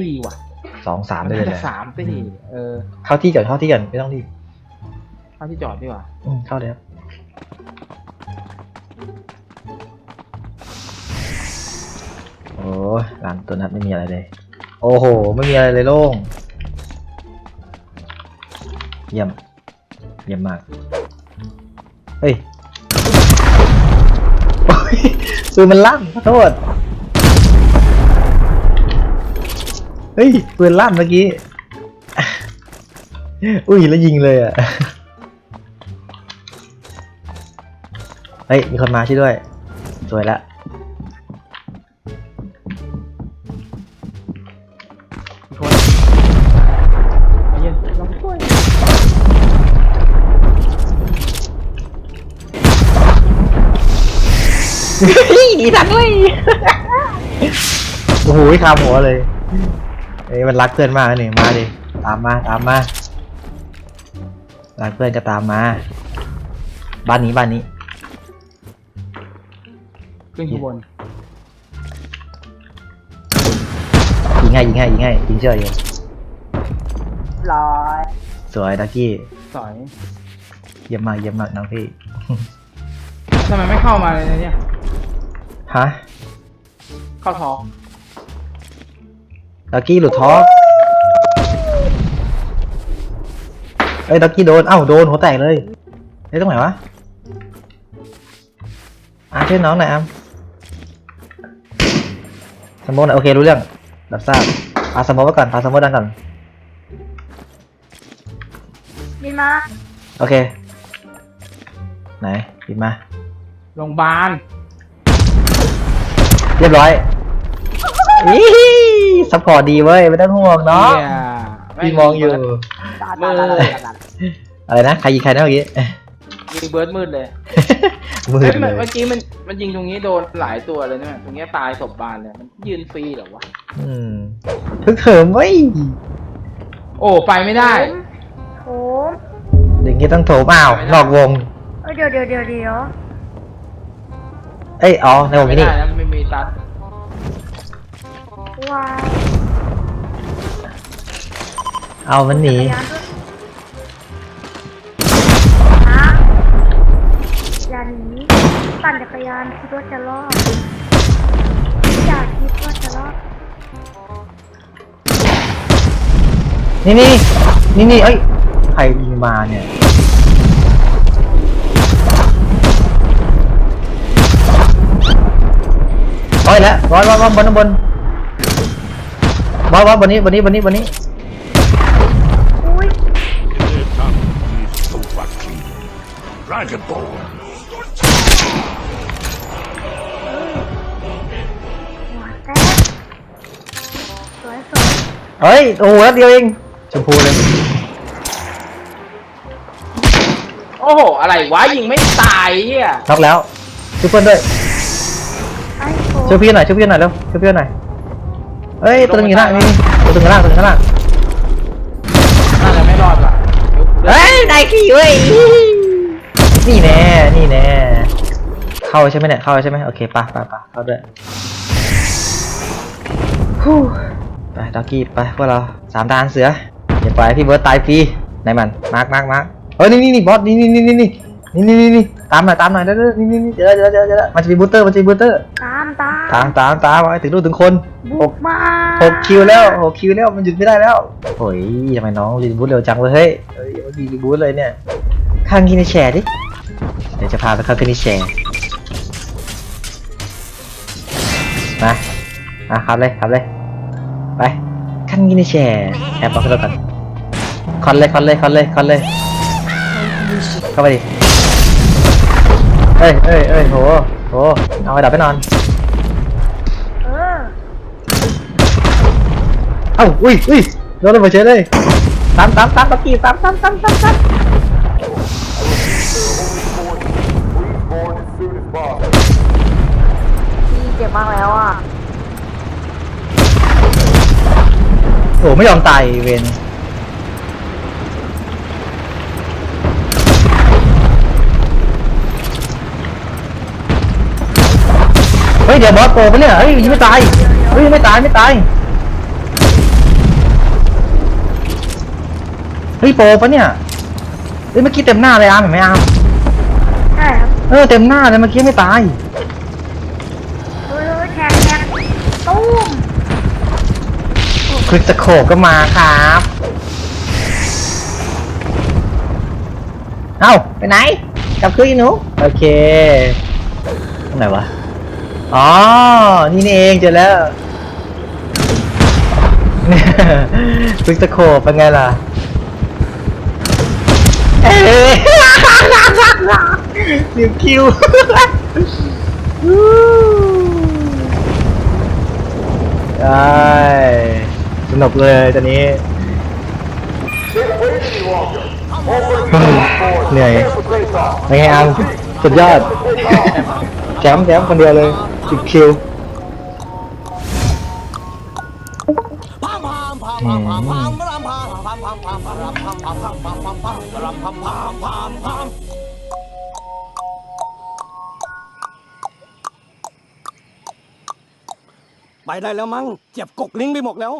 ตีว่ะสองสามได้เลยน่าแหจะละสามตีเออ เข้าที่ก่อนเข้าที่ก่อนไม่ต้องรีบเข้าที่จอดดีกว่า อืมเข้าเลยครับโอ้ยร้านตัวนัดไม่มีอะไรเลย โอ้โห ไม่มีอะไรเลยโล่ง เยี่ยม เยี่ยมมาก เฮ้ยโอ้ยปืนมันลั่นขอโทษ เฮ้ยปืนลั่นเมื่อกี้ อุ้ยแล้วยิงเลยอะ เฮ้ย มีคนมาช่วยด้วย สวยละมีคนมาเย็นลองช่วยดีทังเลย โอ้โหคาหัวเลย เอ้ยมันรักเพื่อนมากนะนี่มาดิตามมาตามมารักเพื่อนก็ตามมา บ้านนี้บ้านนี้ ขึ้นข้างบนยิงให้ยิงให้ยิงให้ยิงเชื่ออยู่ร้อยสวยดักกี้สอยเยี่ยมมากเยี่ยมมากน้องพี่ ทำไมไม่เข้ามาเลยเนี่ย ฮะ เข้าท้อง ดักกี้หลุดท้อเอ้ยดักกี้โดน เอ้าโดนหัวแตกเลยเฮ้ยตรงไหนวะอะช่วยน้องหน่อยอะสมมติโอเครู้เรื่องรับทราบพาสมมติไว้ก่อนพาสมมติดังก่อนบินมาโอเค ไหนปิดมา โรงพยาบาล เรียบร้อย อีซัพพอร์ตดีเว้ยไม่ต้องห่วงเนาะหี้ยพี่มองอยู่ ตาตาตาตาตาตาอะไรนะใครยิงใครนะเมื่อกี้ยิงเบิร์ดมืดเลยมืเฮ้ดยเลเมื่อยกี้มันมันยิงตรงนี้โดนหลายตัวเลยนะตรงนี้ตายศพบานเลยมันยืนฟรีเหรอวะอืมทึกเถิมเว้ยโอ้ไปไม่ได้ โถมอย่างงี้ต้องโถมอ้าวนอกวง เอ้ยเดี๋ยวเดี๋ยวเดี๋ยวเดี๋ยว เอ้ยอ๋อในวงไม่นี้ได้นี่นะไม่มีตัด วายเอามันหนี จักรยานด้วยฮะอย่าหนีปั่นจักรยานคิดว่าจะรอดอยากคิดว่าจะรอดนี่นี่นี่นี่เอ้ย ใครยิงมาเนี่ย ร้อยแล้วร้อยร้อยร้อยบนบน ร้อยร้อยบนนี้บนนี้บนนี้บนนี้อุ้ย Their tongue is so fucking Dragonborn. หัวแตกสวยสวยเฮ้ยโอ้โหแล้วเดียวเองชมพูเลยโอ้โห อะไรวะยิงไม่ตายเฮีย น็อกแล้วช่วยเพื่อนด้วยไอ้โถช่วยพี่หน่อยช่วยพี่หน่อยเร็วช่วยพี่หน่อย เฮ้ยตัวหนึงอยู่ล่างนี่ตัวหนึงข้างล่างตัวหนึงข้างล่างน่าจะไม่รอดว่ะยุบเลยเฮ้ยได้ขี่เว้ยนี่แน่นี่แน่เข้าใช่ไหมเนี่ยเข้าใช่ไหมโอเคปะปะปะเข้าด้วยฮู้ไปด็อกกี้ไปพวกเราสามดานเสืออย่าปล่อยให้พี่เบิร์ตตายฟรีไหนมันมาร์กมาร์กมาร์กเฮ้ยนี่นี่นี่บอสนี่นี่นี่นี่นี่นี่นี่นี่ ตามหน่อยตามหน่อยเด้อเด้อนี่นี่นี่เจอเจอเจอเจอมันจะมีบูสเตอร์มันจะมีบูสเตอร์ ตามตามตามตามตามไปถึงลูกถึงคนหบุกกมาหกคิวแล้วหกคิวแล้วมันหยุดไม่ได้แล้วโอ้ยทำไมน้องรีบูทเร็วจังเลยเฮ้ยเฮ้ยมันรีบูทเลยเนี่ยข้างกินในแชร์ดิเดี๋ยวจะพาไปเข้ากินในแชร์มามาขับเลยขับเลยไปข้างกินในแชร์แอบบอกให้เรากันคอนเลยคอนเลยคอนเลยคอนเลยเข้าไปดิ เอ้ยเอ้ยเอ้ยโหโหเอาไปดับไปนอน เออเอ้าอุ้ยอุ้ยโดนระเบิดเฉยเลยตามตามตามตะกี้ตามตามตามตามตามพี่เจ็บมากแล้วอะโอ้ไม่ยอมตายเวน เฮ้ยเดี๋ยวบอสโปรไปะเนี่ย เฮ้ยยังไม่ตาย เฮ้ยยังไม่ตายไม่ตาย เฮ้ยโปรปะเนี่ย เฮ้ยเมื่อกี้เต็มหน้าเลยอาร์มห็นไหมอาร์มใช่ครับเออเต็มหน้าเลยเมื่อกี้ไม่ตายตุ้มคลิกตะโขกก็มาครับ เอาไปไหน กลับคืนหนู โอเคไหนวะ อ๋อ นี่นี่เองเจอแล้วควิกสโคปเป็นไงล่ะเอ้ยเดี๋ยวคิวได้สนุกเลยตอนนี้ เหนื่อยเป็นไงอังสุดยอด แจมแจมคนเดียวเลยสิบคิวไปได้แล้วมั้งเจ็บกกลิ้งไปหมดแล้ว